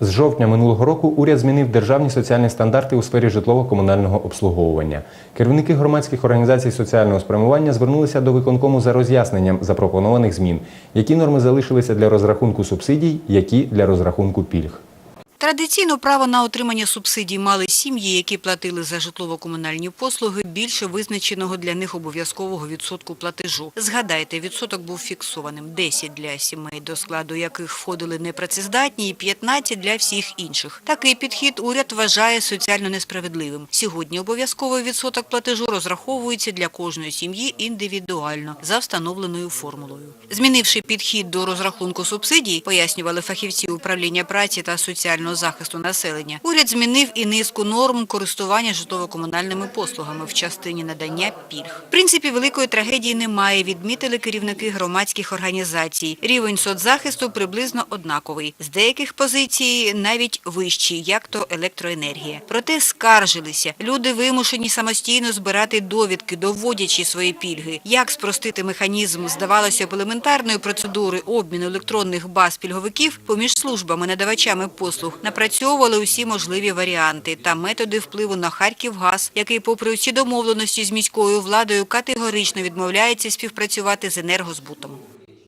З жовтня минулого року уряд змінив державні соціальні стандарти у сфері житлово-комунального обслуговування. Керівники громадських організацій соціального спрямування звернулися до виконкому за роз'ясненням запропонованих змін, які норми залишилися для розрахунку субсидій, які для розрахунку пільг. Традиційно право на отримання субсидій мали сім'ї, які платили за житлово-комунальні послуги більше визначеного для них обов'язкового відсотку платежу. Згадайте, відсоток був фіксованим – 10 для сімей, до складу яких входили непрацездатні і 15 для всіх інших. Такий підхід уряд вважає соціально несправедливим. Сьогодні обов'язковий відсоток платежу розраховується для кожної сім'ї індивідуально за встановленою формулою. Змінивши підхід до розрахунку субсидій, пояснювали фахівці управління праці та соціального захисту населення, уряд змінив і низку норм користування житлово-комунальними послугами в частині надання пільг. В принципі, великої трагедії немає, відмітили керівники громадських організацій. Рівень соцзахисту приблизно однаковий. З деяких позицій навіть вищий, як то електроенергія. Проте скаржилися. Люди вимушені самостійно збирати довідки, доводячи свої пільги. Як спростити механізм, здавалося б, елементарної процедури обміну електронних баз пільговиків поміж службами-надавачами послуг, напрацьовували усі можливі варіанти та методи впливу на Харківгаз, який, попри усі домовленості з міською владою, категорично відмовляється співпрацювати з енергозбутом.